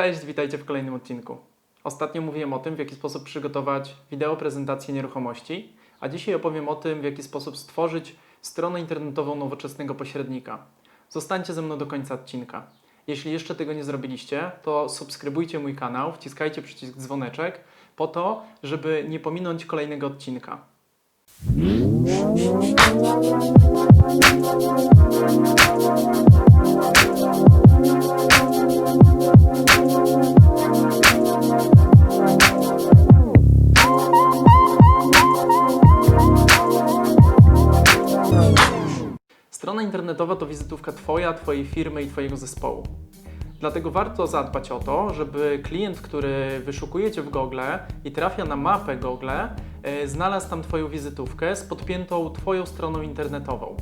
Cześć, witajcie w kolejnym odcinku. Ostatnio mówiłem o tym, w jaki sposób przygotować wideo prezentację nieruchomości, a dzisiaj opowiem o tym, w jaki sposób stworzyć stronę internetową nowoczesnego pośrednika. Zostańcie ze mną do końca odcinka. Jeśli jeszcze tego nie zrobiliście, to subskrybujcie mój kanał, wciskajcie przycisk dzwoneczek po to, żeby nie pominąć kolejnego odcinka. Twoja, Twojej firmy i Twojego zespołu. Dlatego warto zadbać o to, żeby klient, który wyszukuje Cię w Google i trafia na mapę Google, e, znalazł tam Twoją wizytówkę z podpiętą Twoją stroną internetową.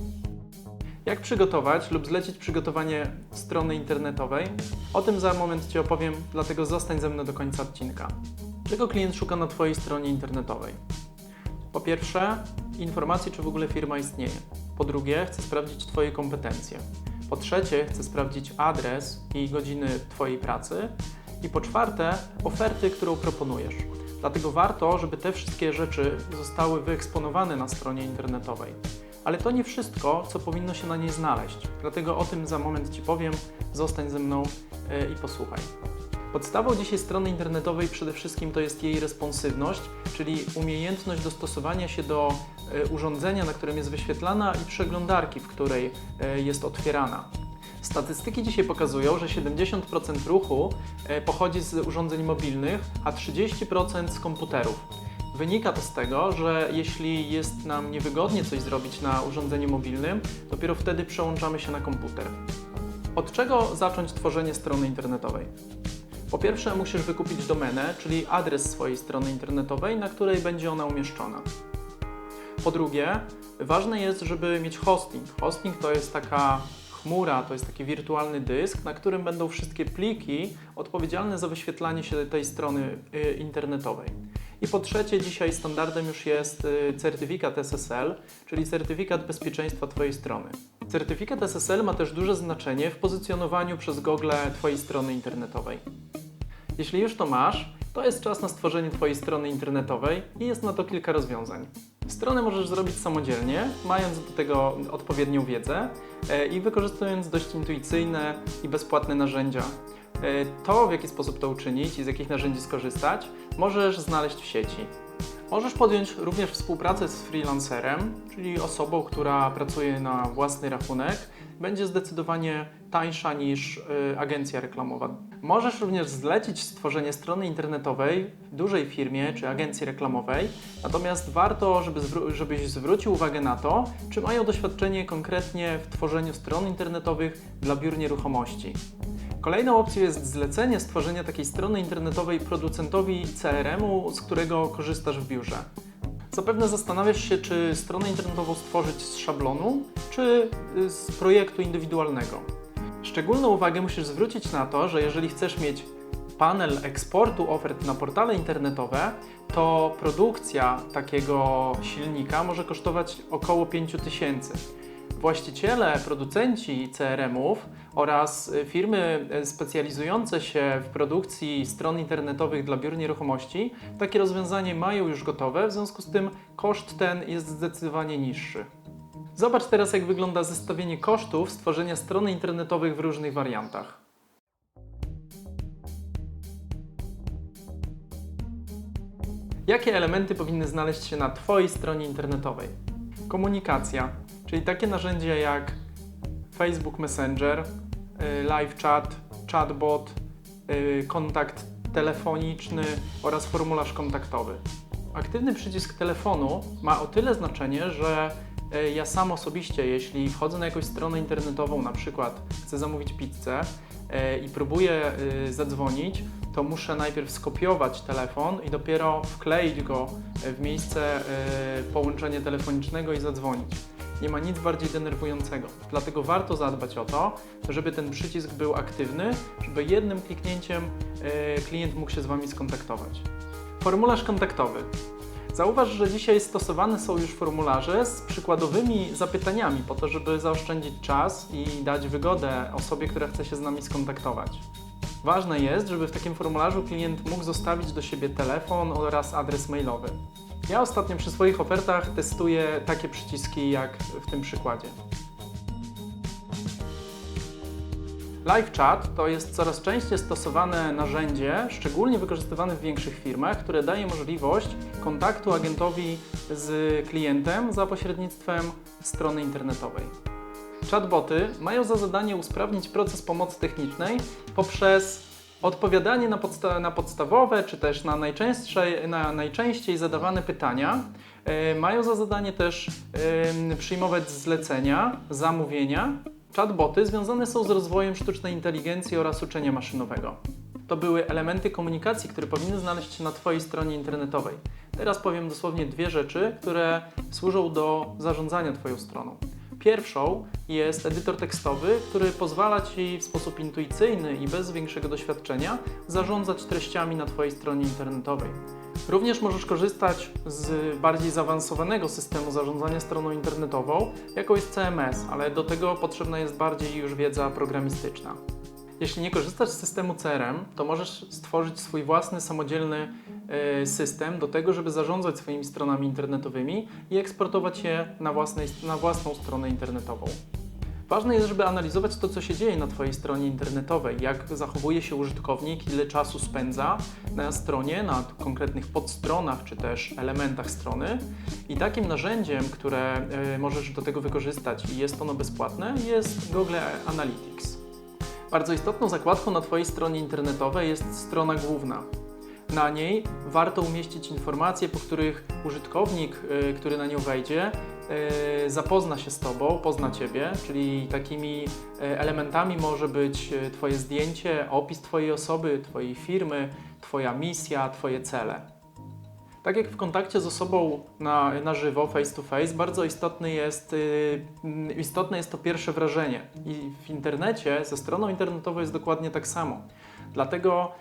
Jak przygotować lub zlecić przygotowanie strony internetowej? O tym za moment Ci opowiem, dlatego zostań ze mną do końca odcinka. Czego klient szuka na Twojej stronie internetowej? Po pierwsze, informacji, czy w ogóle firma istnieje. Po drugie, chcę sprawdzić Twoje kompetencje. Po trzecie, chcę sprawdzić adres i godziny Twojej pracy. I po czwarte, oferty, którą proponujesz. Dlatego warto, żeby te wszystkie rzeczy zostały wyeksponowane na stronie internetowej. Ale to nie wszystko, co powinno się na niej znaleźć. Dlatego o tym za moment Ci powiem. Zostań ze mną yy, i posłuchaj. Podstawą dzisiaj strony internetowej przede wszystkim to jest jej responsywność, czyli umiejętność dostosowania się do e, urządzenia, na którym jest wyświetlana i przeglądarki, w której e, jest otwierana. Statystyki dzisiaj pokazują, że 70% ruchu e, pochodzi z urządzeń mobilnych, a 30% z komputerów. Wynika to z tego, że jeśli jest nam niewygodnie coś zrobić na urządzeniu mobilnym, dopiero wtedy przełączamy się na komputer. Od czego zacząć tworzenie strony internetowej? Po pierwsze, musisz wykupić domenę, czyli adres swojej strony internetowej, na której będzie ona umieszczona. Po drugie, ważne jest, żeby mieć hosting. Hosting to jest taka chmura, to jest taki wirtualny dysk, na którym będą wszystkie pliki odpowiedzialne za wyświetlanie się tej strony y, internetowej. I po trzecie, dzisiaj standardem już jest y, certyfikat SSL, czyli certyfikat bezpieczeństwa Twojej strony. Certyfikat SSL ma też duże znaczenie w pozycjonowaniu przez Google Twojej strony internetowej. Jeśli już to masz, to jest czas na stworzenie Twojej strony internetowej i jest na to kilka rozwiązań. Stronę możesz zrobić samodzielnie, mając do tego odpowiednią wiedzę e, i wykorzystując dość intuicyjne i bezpłatne narzędzia. E, To, w jaki sposób to uczynić i z jakich narzędzi skorzystać, możesz znaleźć w sieci. Możesz podjąć również współpracę z freelancerem, czyli osobą, która pracuje na własny rachunek, będzie zdecydowanie tańsza niż y, agencja reklamowa. Możesz również zlecić stworzenie strony internetowej w dużej firmie czy agencji reklamowej, natomiast warto, żeby zwró- żebyś zwrócił uwagę na to, czy mają doświadczenie konkretnie w tworzeniu stron internetowych dla biur nieruchomości. Kolejną opcją jest zlecenie stworzenia takiej strony internetowej producentowi CRM-u, z którego korzystasz w biurze. Zapewne zastanawiasz się, czy stronę internetową stworzyć z szablonu, czy y, z projektu indywidualnego. Szczególną uwagę musisz zwrócić na to, że jeżeli chcesz mieć panel eksportu ofert na portale internetowe, to produkcja takiego silnika może kosztować około 5000. Właściciele, producenci CRM-ów oraz y, firmy y, specjalizujące się w produkcji stron internetowych dla biur nieruchomości takie rozwiązanie mają już gotowe, w związku z tym koszt ten jest zdecydowanie niższy. Zobacz teraz, jak wygląda zestawienie kosztów stworzenia strony internetowych w różnych wariantach. Jakie elementy powinny znaleźć się na Twojej stronie internetowej? Komunikacja, czyli takie narzędzia jak Facebook Messenger, y, live chat, chatbot, y, kontakt telefoniczny oraz formularz kontaktowy. Aktywny przycisk telefonu ma o tyle znaczenie, że y, ja sam osobiście, jeśli wchodzę na jakąś stronę internetową, na przykład chcę zamówić pizzę i próbuję zadzwonić, to muszę najpierw skopiować telefon i dopiero wkleić go y, w miejsce y, połączenia telefonicznego i zadzwonić. Nie ma nic bardziej denerwującego. Dlatego warto zadbać o to, żeby ten przycisk był aktywny, żeby jednym kliknięciem y, klient mógł się z Wami skontaktować. Formularz kontaktowy. Zauważ, że dzisiaj stosowane są już formularze z przykładowymi zapytaniami, po to, żeby zaoszczędzić czas i dać wygodę osobie, która chce się z nami skontaktować. Ważne jest, żeby w takim formularzu klient mógł zostawić do siebie telefon oraz adres mailowy. Ja ostatnio przy swoich ofertach testuję takie przyciski jak w tym przykładzie. Live Chat to jest coraz częściej stosowane narzędzie, szczególnie wykorzystywane w większych firmach, które daje możliwość kontaktu agentowi z klientem za pośrednictwem strony internetowej. Chatboty mają za zadanie usprawnić proces pomocy technicznej poprzez odpowiadanie na, podsta- na podstawowe czy też na, najczęstsze, na najczęściej zadawane pytania. E, mają za zadanie też em, przyjmować zlecenia, zamówienia. Chatboty związane są z rozwojem sztucznej inteligencji oraz uczenia maszynowego. To były elementy komunikacji, które powinny znaleźć się na Twojej stronie internetowej. Teraz powiem dosłownie dwie rzeczy, które służą do zarządzania Twoją stroną. Pierwszą jest edytor tekstowy, który pozwala Ci w sposób intuicyjny i bez większego doświadczenia zarządzać treściami na Twojej stronie internetowej. Również możesz korzystać z bardziej zaawansowanego systemu zarządzania stroną internetową, jaką jest CMS, ale do tego potrzebna jest bardziej już wiedza programistyczna. Jeśli nie korzystasz z systemu CRM, to możesz stworzyć swój własny samodzielny e, system do tego, żeby zarządzać swoimi stronami internetowymi i eksportować je na, własnej, na własną stronę internetową. Ważne jest, żeby analizować to, co się dzieje na Twojej stronie internetowej, jak zachowuje się użytkownik, ile czasu spędza na stronie, na konkretnych podstronach czy też elementach strony. I takim narzędziem, które e, możesz do tego wykorzystać i jest ono bezpłatne, jest Google Analytics. Bardzo istotną zakładką na Twojej stronie internetowej jest strona główna. Na niej warto umieścić informacje, po których użytkownik, y, który na nią wejdzie, y, zapozna się z Tobą, pozna Ciebie, czyli takimi y, elementami może być Twoje zdjęcie, opis Twojej osoby, Twojej firmy, Twoja misja, Twoje cele. Tak jak w kontakcie z osobą na, na żywo, face to face, bardzo istotny jest, y, mm, istotne jest to pierwsze wrażenie. I w internecie, ze stroną internetową jest dokładnie tak samo. Dlatego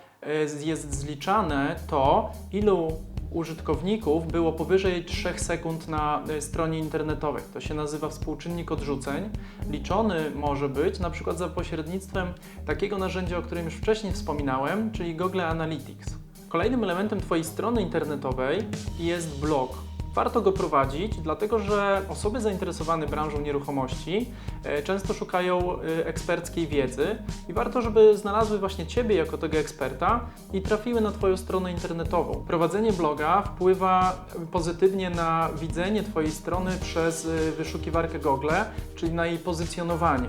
y, jest zliczane to, ilu użytkowników było powyżej 3 sekund na y, stronie internetowej. To się nazywa współczynnik odrzuceń. Liczony może być na przykład za pośrednictwem takiego narzędzia, o którym już wcześniej wspominałem, czyli Google Analytics. Kolejnym elementem Twojej strony internetowej jest blog. Warto go prowadzić, dlatego że osoby zainteresowane branżą nieruchomości e, często szukają e, eksperckiej wiedzy i warto, żeby znalazły właśnie Ciebie jako tego eksperta i trafiły na Twoją stronę internetową. Prowadzenie bloga wpływa pozytywnie na widzenie Twojej strony przez e, wyszukiwarkę Google, czyli na jej pozycjonowanie.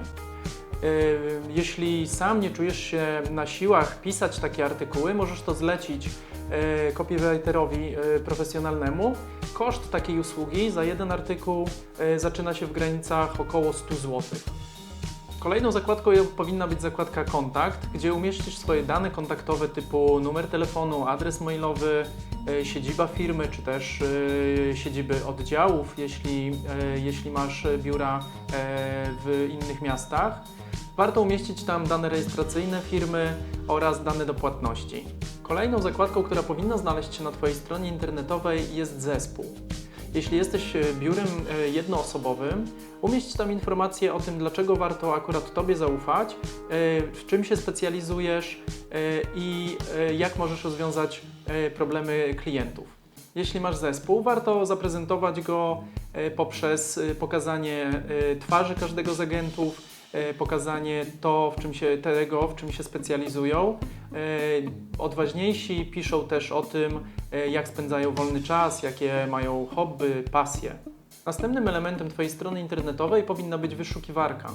Jeśli sam nie czujesz się na siłach pisać takie artykuły, możesz to zlecić yy, copywriterowi yy, profesjonalnemu. Koszt takiej usługi za jeden artykuł yy, zaczyna się w granicach około 100 zł. Kolejną zakładką powinna być zakładka kontakt, gdzie umieścisz swoje dane kontaktowe typu numer telefonu, adres mailowy, siedziba firmy, czy też siedziby oddziałów, jeśli, jeśli masz biura e, w innych miastach. Warto umieścić tam dane rejestracyjne firmy oraz dane do płatności. Kolejną zakładką, która powinna znaleźć się na Twojej stronie internetowej jest zespół. Jeśli jesteś e, biurem e, jednoosobowym, umieść tam informacje o tym, dlaczego warto akurat Tobie zaufać, e, w czym się specjalizujesz i jak możesz rozwiązać problemy klientów. Jeśli masz zespół, warto zaprezentować go poprzez pokazanie twarzy każdego z agentów, pokazanie to, w czym się, tego, w czym się specjalizują. E, Odważniejsi piszą też o tym, e, jak spędzają wolny czas, jakie mają hobby, pasje. Następnym elementem Twojej strony internetowej powinna być wyszukiwarka.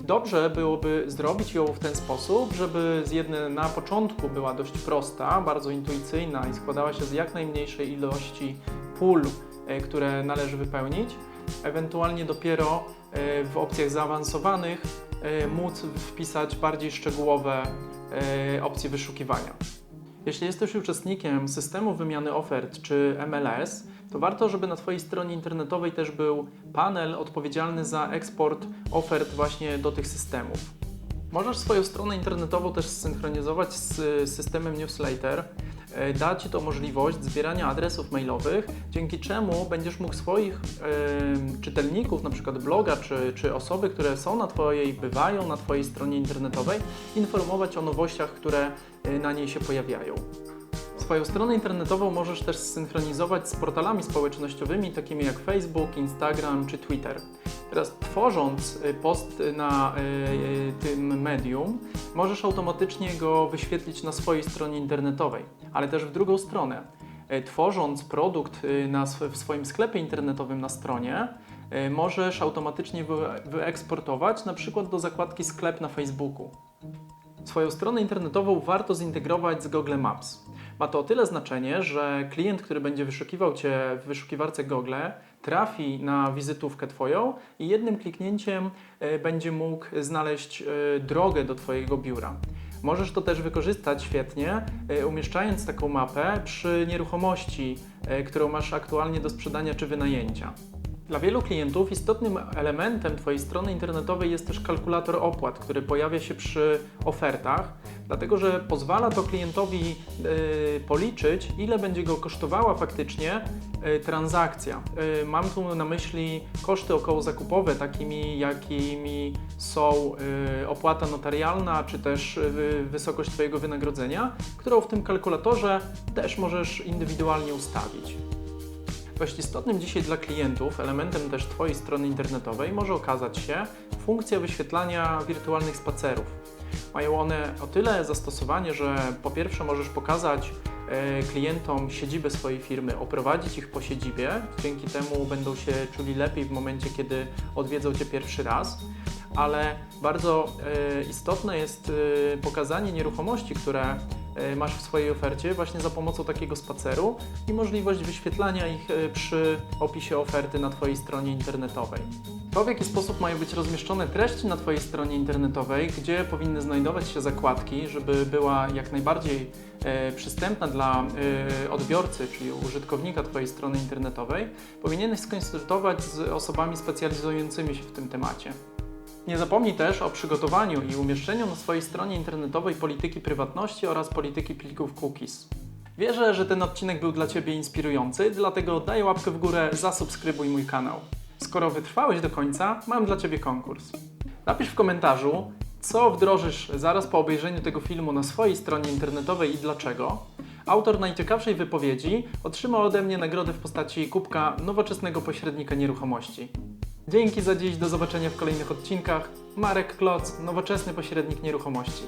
Dobrze byłoby zrobić ją w ten sposób, żeby z jednej na początku była dość prosta, bardzo intuicyjna i składała się z jak najmniejszej ilości pól, e, które należy wypełnić. Ewentualnie dopiero e, w opcjach zaawansowanych e, móc wpisać bardziej szczegółowe e, opcje wyszukiwania. Jeśli jesteś uczestnikiem systemu wymiany ofert czy MLS, to warto, żeby na Twojej stronie internetowej też był panel odpowiedzialny za eksport ofert właśnie do tych systemów. Możesz swoją stronę internetową też zsynchronizować z systemem newsletter. E, da Ci to możliwość zbierania adresów mailowych, dzięki czemu będziesz mógł swoich em, czytelników, na przykład bloga, czy, czy osoby, które są na Twojej, bywają na Twojej stronie internetowej, informować o nowościach, które e, na niej się pojawiają. Swoją stronę internetową możesz też zsynchronizować z portalami społecznościowymi takimi jak Facebook, Instagram czy Twitter. Teraz tworząc y, post na y, y, tym medium, możesz automatycznie go wyświetlić na swojej stronie internetowej, ale też w drugą stronę. Tworząc produkt na, w swoim sklepie internetowym na stronie, możesz automatycznie wy- wyeksportować na przykład do zakładki sklep na Facebooku. Swoją stronę internetową warto zintegrować z Google Maps. Ma to o tyle znaczenie, że klient, który będzie wyszukiwał Cię w wyszukiwarce Google, trafi na wizytówkę Twoją i jednym kliknięciem e, będzie mógł znaleźć e, drogę do Twojego biura. Możesz to też wykorzystać świetnie, e, umieszczając taką mapę przy nieruchomości, którą masz aktualnie do sprzedania czy wynajęcia. Dla wielu klientów istotnym elementem Twojej strony internetowej jest też kalkulator opłat, który pojawia się przy ofertach, dlatego że pozwala to klientowi y, policzyć, ile będzie go kosztowała faktycznie y, transakcja. Y, mam tu na myśli koszty okołozakupowe, takimi jakimi są opłata notarialna, czy też wysokość Twojego wynagrodzenia, którą w tym kalkulatorze też możesz indywidualnie ustawić. Dość istotnym dzisiaj dla klientów elementem też Twojej strony internetowej może okazać się funkcja wyświetlania wirtualnych spacerów. Mają one o tyle zastosowanie, że po pierwsze możesz pokazać e, klientom siedzibę swojej firmy, oprowadzić ich po siedzibie, dzięki temu będą się czuli lepiej w momencie, kiedy odwiedzą Cię pierwszy raz, ale bardzo e, istotne jest e, pokazanie nieruchomości, które masz w swojej ofercie właśnie za pomocą takiego spaceru i możliwość wyświetlania ich e, przy opisie oferty na Twojej stronie internetowej. To, w jaki sposób mają być rozmieszczone treści na Twojej stronie internetowej, gdzie powinny znajdować się zakładki, żeby była jak najbardziej e, przystępna dla e, odbiorcy, czyli użytkownika Twojej strony internetowej, powinieneś skonsultować z osobami specjalizującymi się w tym temacie. Nie zapomnij też o przygotowaniu i umieszczeniu na swojej stronie internetowej polityki prywatności oraz polityki plików cookies. Wierzę, że ten odcinek był dla Ciebie inspirujący, dlatego daj łapkę w górę, zasubskrybuj mój kanał. Skoro wytrwałeś do końca, mam dla Ciebie konkurs. Napisz w komentarzu, co wdrożysz zaraz po obejrzeniu tego filmu na swojej stronie internetowej i dlaczego. Autor najciekawszej wypowiedzi otrzyma ode mnie nagrodę w postaci kubka nowoczesnego pośrednika nieruchomości. Dzięki za dziś, do zobaczenia w kolejnych odcinkach. Marek Kloc, nowoczesny pośrednik nieruchomości.